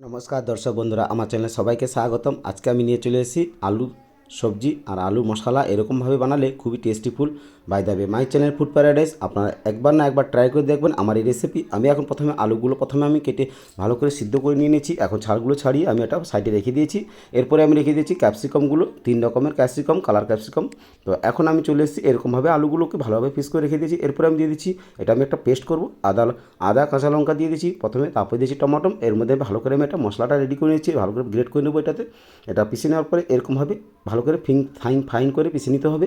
নমস্কার দর্শক বন্ধুরা, আমার চ্যানেলে সবাইকে স্বাগতম। আজকে আমি নিয়ে চলে এসেছি আলু সবজি আর আলু মশলা এরকমভাবে বানালে খুবই tasteful by the my channel food paradise আপনারা একবার না একবার ট্রাই করে দেখবেন আমার এই রেসিপি আমি এখন প্রথমে আলুগুলো প্রথমে আমি কেটে ভালো করে সিদ্ধ করে নিয়ে নিয়েছি। এখন ছাড়গুলো ছাড়িয়ে আমি এটা সাইডে রেখে দিয়েছি। এরপরে আমি রেখে দিয়েছি ক্যাপসিকামগুলো তিন রকমের ক্যাপসিকাম কালার ক্যাপসিকাম তো এখন আমি চলে এসেছি এরকমভাবে আলুগুলোকে ভালোভাবে পিস করে রেখে দিয়েছি। এরপরে আমি দিয়ে দিচ্ছি, এটা আমি একটা পেস্ট করব। আদা আদা, কাঁচা লঙ্কা দিয়ে দিয়েছি। প্রথমে তারপরে দিয়েছি টমাটো। এর মধ্যে ভালো করে আমি একটা মশলাটা রেডি করে নিয়েছি। ভালো করে গ্রেড করে নেব এটাতে। এটা পিষে নেওয়ার পরে এরকমভাবে ভালো করে ফিং ফাইন ফাইন করে পিষে নিতে হবে।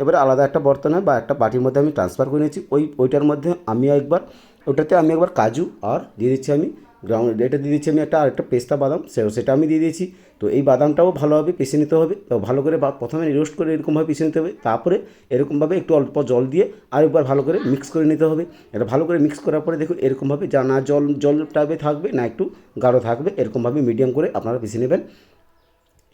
এবারে আলাদা একটা বর্তনে বা একটা বাটির মধ্যে আমি ট্রান্সফার করে নিয়েছি। ওই, ওইটার মধ্যে আমি একবার, ওটাতে আমি একবার কাজু আর দিয়ে দিচ্ছি আমি গ্রাউন্ড এটা দিয়ে দিচ্ছি আমি একটা, আরেকটা পেস্তা বাদাম সেটা আমি দিয়ে দিয়েছি। তো এই বাদামটাও ভালোভাবে পিষে নিতে হবে। তো ভালো করে বা- প্রথমে রোস্ট করে এরকমভাবে পিষে নিতে হবে। তারপরে এরকমভাবে একটু অল্প জল দিয়ে আরেকবার ভালো করে মিক্স করে নিতে হবে। এটা ভালো করে মিক্স করার পরে দেখুন এরকমভাবে যা না জল জল টাইপে থাকবে না একটু গাঢ় থাকবে, এরকমভাবে মিডিয়াম করে আপনারা পিষে নেবেন।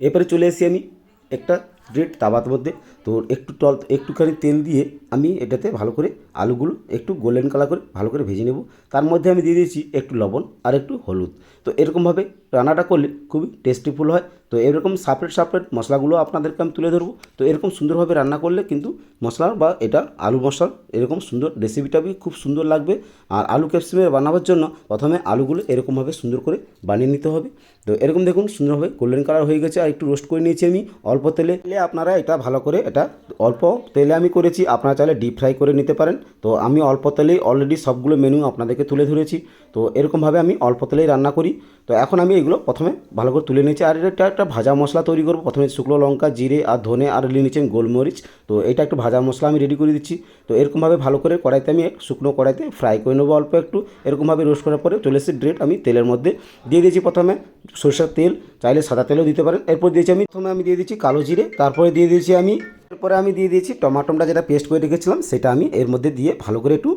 এরপরে চলে এসেছি আমি একটা গ্রেট তাওয়ার মধ্যে তো একটু টল, একটুখানি তেল দিয়ে আমি এটাতে ভালো করে আলুগুলো একটু গোল্ডেন কালার করে ভালো করে ভেজে নেব। তার মধ্যে আমি দিয়ে দিয়েছি একটু লবণ আর একটু হলুদ। তো এরকমভাবে রান্নাটা করলে খুবই টেস্টিফুল হয়। তো এরকম সাপারেট সাপারেট মশলাগুলো আপনাদেরকে আমি তুলে ধরবো। তো এরকম সুন্দরভাবে রান্না করলে কিন্তু মশলার বা এটা আলু মশলার এরকম সুন্দর রেসিপিটা খুব সুন্দর লাগবে। আর আলু ক্যাপসিমের বানাবার জন্য প্রথমে আলুগুলো এরকমভাবে সুন্দর করে বানিয়ে নিতে হবে। তো এরকম দেখুন সুন্দরভাবে গোল্ডেন কালার হয়ে গেছে। আর একটু রোস্ট করে নিয়েছি আমি অল্প তেলে। তেলে আপনারা এটা ভালো করে এটা অল্প তেলে আমি করেছি। আপনারা চাইলে ডিপ ফ্রাই করে নিতে পারেন। তো আমি অল্প তেলেই অলরেডি সবগুলো মেনু আপনাদেরকে তুলে ধরেছি। তো এরকমভাবে আমি অল্প তেলেই রান্না করি। তো এখন আমি এগুলো প্রথমে ভালো করে তুলে নিয়েছি। আর এটা একটা ভাজা মশলা তৈরি করব। প্রথমে শুকনো লঙ্কা, জিরে আর ধনে আর নিয়ে নিচ্ছি আমি গোলমরিচ। তো এটা একটু ভাজা মশলা আমি রেডি করে দিচ্ছি। তো এরকমভাবে ভালো করে কড়াইতে আমি শুকনো কড়াইতে ফ্রাই করে নেব অল্প একটু। এরকমভাবে রোস্ট করার পরে চলে এসেছি ড্রেট আমি তেলের মধ্যে দিয়ে দিয়েছি প্রথমে সরষের তেল। চাইলে সাদা তেলও দিতে পারেন। এরপর দিয়েছি আমি প্রথমে আমি দিয়ে দিচ্ছি কালো জিরে। তারপরে দিয়ে দিয়েছি আমি এরপরে আমি দিয়ে দিয়েছি টমাটোমটা যেটা পেস্ট করে রেখেছিলাম, সেটা আমি এর মধ্যে দিয়ে ভালো করে একটু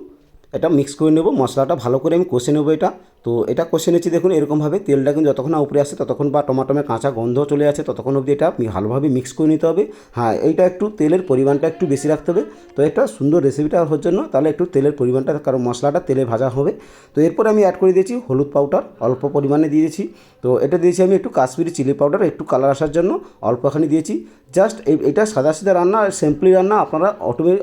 এটা মিক্স করে নেব। মশলাটা ভালো করে আমি কষে নেব এটা। তো এটা কষে নিচ্ছি, দেখুন, এরকমভাবে তেলটা কিন্তু যতক্ষণ না উপরে আসে ততক্ষণ বা টমাটোমের কাঁচা গন্ধ চলে আসে ততক্ষণ অবধি এটা ভালোভাবে মিক্স করে নিতে হবে। হ্যাঁ এইটা একটু তেলের পরিমাণটা একটু বেশি রাখতে হবে। তো এটা সুন্দর রেসিপিটা হওয়ার জন্য তাহলে একটু তেলের পরিমাণটা, কারণ মশলাটা তেলে ভাজা হবে। তো এরপর আমি অ্যাড করে দিয়েছি হলুদ পাউডার অল্প পরিমাণে দিয়েছি। তো এটা দিয়েছি আমি একটু কাশ্মীরি চিলি পাউডার একটু কালার আসার জন্য অল্পখানি দিয়েছি। জাস্ট এটা সাদা সিধা রান্না সিম্পলি রান্না আপনারা অটোমেটিক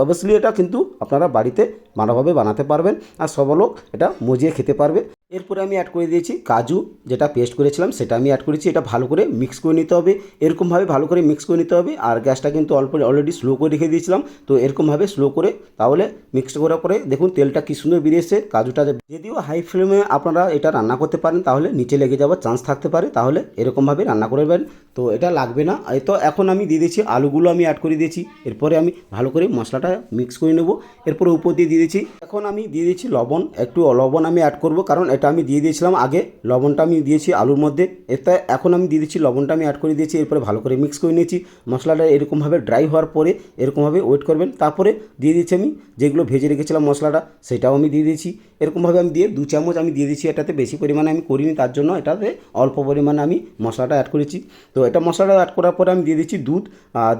অবভিয়াসলি এটা কিন্তু আপনারা বাড়িতে ভালোভাবে বানাতে পারবেন। আর সব লোক এটা মজিয়ে খেতে পারবে এরপরে আমি অ্যাড করে দিয়েছি কাজু, যেটা পেস্ট করেছিলাম সেটা আমি অ্যাড করেছি, এটা ভালো করে মিক্স করে নিতে হবে। এরকমভাবে ভালো করে মিক্স করে নিতে হবে আর গ্যাসটা কিন্তু অল্প অলরেডি স্লো করে রেখে দিয়েছিলাম। তো এরকমভাবে স্লো করে তাহলে মিক্স করার পরে দেখুন তেলটা কি সুন্দর বেরিয়েছে কাজুটা যদিও হাই ফ্লেমে আপনারা এটা রান্না করতে পারেন, তাহলে নিচে লেগে যাওয়ার চান্স থাকতে পারে, তাহলে এরকমভাবে রান্না করবেন তো এটা লাগবে না। তো এখন আমি দিয়ে দিয়েছি আলুগুলো আমি অ্যাড করে দিয়েছি। এরপরে আমি ভালো করে মশলাটা মিক্স করে নেব। এরপরে উপর দিয়ে দিয়ে দিয়েছি। এখন আমি দিয়ে দিয়েছি লবণ। একটু লবণ আমি অ্যাড করব, কারণ এটা আমি দিয়ে দিয়েছিলাম আগে। লবণটা আমি দিয়েছি আলুর মধ্যে। এটা এখন আমি দিয়ে দিচ্ছি, লবণটা আমি অ্যাড করে দিয়েছি, এরপরে ভালো করে মিক্স করে নিয়েছি। মশলাটা এরকমভাবে ড্রাই হওয়ার পরে এরকমভাবে ওয়েট করবেন। তারপরে দিয়ে দিচ্ছি আমি যেগুলো ভেজে রেখেছিলাম মশলাটা, সেটাও আমি দিয়ে দিয়েছি। এরকমভাবে আমি দিয়ে দু চামচ আমি দিয়ে দিচ্ছি এটাতে বেশি পরিমাণে আমি করিনি, তার জন্য এটাতে অল্প পরিমাণে আমি মশলাটা অ্যাড করেছি। তো এটা মশলাটা অ্যাড করার পরে আমি দিয়ে দিচ্ছি দুধ।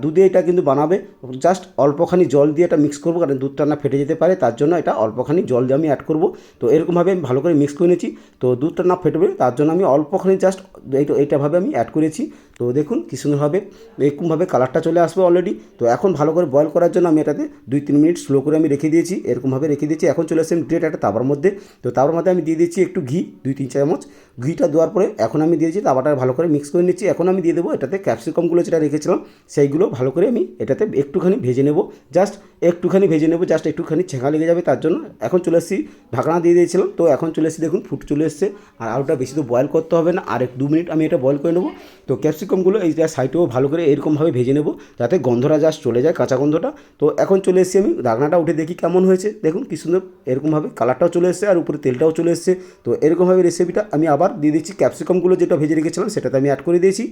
দুধে এটা কিন্তু বানাবে জাস্ট অল্পখানি জল দিয়ে এটা মিক্স করব, কারণ দুধটা না ফেটে যেতে পারে, তার জন্য এটা অল্পখানি জল দিয়ে আমি অ্যাড করব। তো এরকমভাবে আমি ভালো করে মিক্স করে নিয়েছি তো দুধটা না ফেটবে তার জন্য আমি অল্পখানি জাস্ট এইটা এইটাভাবে আমি অ্যাড করেছি। তো দেখুন কী সুন্দরভাবে এরকমভাবে কালারটা চলে আসবে অলরেডি তো এখন ভালো করে বয়েল করার জন্য আমি এটাতে দুই তিন মিনিট স্লো করে আমি রেখে দিয়েছি। এরকমভাবে রেখে দিয়েছি। এখন চলে আসছে ড্রেট একটা তাবার মধ্যে। তো তাবার মধ্যে আমি দিয়ে দিচ্ছি একটু ঘি, দুই তিন চামচ। ঘিটা দেওয়ার পরে এখন আমি দিয়েছি তাওয়াটা ভালো করে মিক্স করে নিচ্ছি। এখন আমি দিয়ে দেবো এটাতে ক্যাপসিকামগুলো যেটা রেখেছিলাম, সেইগুলো ভালো করে আমি এটাতে একটুখানি ভেজে নেব। জাস্ট একটুখানি ভেজে নেব জাস্ট একটুখানি ছেঁকা লেগে যাবে তার জন্য। এখন চলে এসেছি ঢাকনা দিয়ে দিয়েছিলাম। তো এখন চলে এসেছি দেখুন ফুট চলে এসছে। আর আলুটা বেশি তো বয়েল করতে হবে না। আর এক দু মিনিট আমি এটা বয়েল করে নেব। তো ক্যাপসিকামগুলো এই যা সাইডেও ভালো করে এরকমভাবে ভেজে নেব, যাতে গন্ধটা জাস্ট চলে যায় কাঁচা গন্ধটা। তো এখন চলে এসেছি আমি রাগনাটা উঠে দেখি কেমন হয়েছে। দেখুন কী সুন্দর এরকমভাবে কালারটাও চলে এসছে আর উপরে তেলটাও চলে এসছে। তো এরকমভাবে রেসিপিটা আমি আবার দিয়ে দিচ্ছি। ক্যাপসিকামগুলো যেটা ভেজে রেখেছিলাম সেটাতে আমি অ্যাড করে দিয়েছি।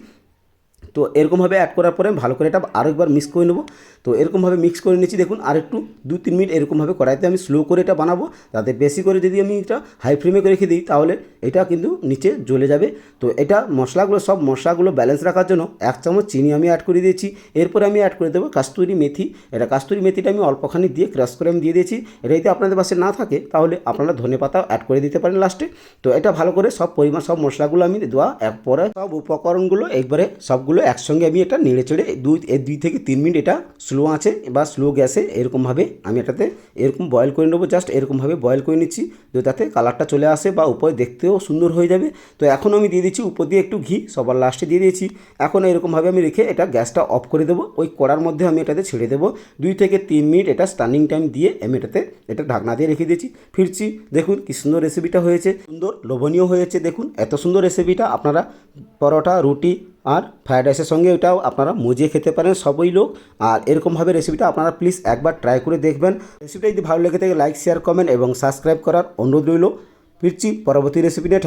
তো এরকমভাবে অ্যাড করার পরে ভালো করে এটা আরেকবার মিক্স করে নেব। তো এরকমভাবে মিক্স করে নিচ্ছি, দেখুন আর একটু দু তিন মিনিট এরকমভাবে কড়াইতে আমি স্লো করে এটা বানাবো তাতে বেশি করে যদি আমি এটা হাই ফ্লেমে রেখে দিই, তাহলে এটা কিন্তু নিচে জ্বলে যাবে। তো এটা মশলাগুলো, সব মশলাগুলো ব্যালেন্স রাখার জন্য এক চামচ চিনি আমি অ্যাড করে দিয়েছি। এরপরে আমি অ্যাড করে দেবো কাস্তুরি মেথি। এটা কাস্তুরি মেথিটা আমি অল্পখানি দিয়ে ক্রাশ করে আমি দিয়ে দিয়েছি। এটা যদি আপনাদের পাশে না থাকে, তাহলে আপনারা ধনে পাতা অ্যাড করে দিতে পারেন লাস্টে তো এটা ভালো করে সব পরিমাণ, সব মশলাগুলো আমি দেওয়া পরে সব উপকরণগুলো, একবারে সবগুলো একসঙ্গে আমি এটা নেড়ে চেড়ে দুই দুই থেকে তিন মিনিট এটা স্লো আছে বা স্লো গ্যাসে এরকমভাবে আমি এটাতে এরকম বয়েল করে নেব। জাস্ট এরকমভাবে বয়েল করে নিচ্ছি, তো তাতে কালারটা চলে আসে বা উপরে দেখতেও সুন্দর হয়ে যাবে। তো এখন আমি দিয়ে দিচ্ছি উপর দিয়ে একটু ঘি, সবার লাস্টে দিয়ে দিয়েছি। এখন এরকমভাবে আমি রেখে এটা গ্যাসটা অফ করে দেবো। ওই কড়ার মধ্যে আমি এটাতে ছেড়ে দেবো। দুই থেকে তিন মিনিট এটা স্টার্নিং টাইম দিয়ে আমি এটাতে এটা ঢাকনা দিয়ে রেখে দিয়েছি। ফিরছি, দেখুন কি সুন্দর রেসিপিটা হয়েছে। সুন্দর লোভনীয় হয়েছে, দেখুন এত সুন্দর রেসিপিটা আপনারা পরোটা, রুটি আর ফ্রায়েড রাইসের সঙ্গে এটাও আপনারা মজিয়ে খেতে পারেন সবই লোক। আর এরকমভাবে রেসিপিটা আপনারা প্লিজ একবার ট্রাই করে দেখবেন। রেসিপিটা যদি ভালো লেগে থাকে লাইক শেয়ার কমেন্ট এবং সাবস্ক্রাইব করার অনুরোধ রইল। ফিরছি পরবর্তী রেসিপি নিয়ে।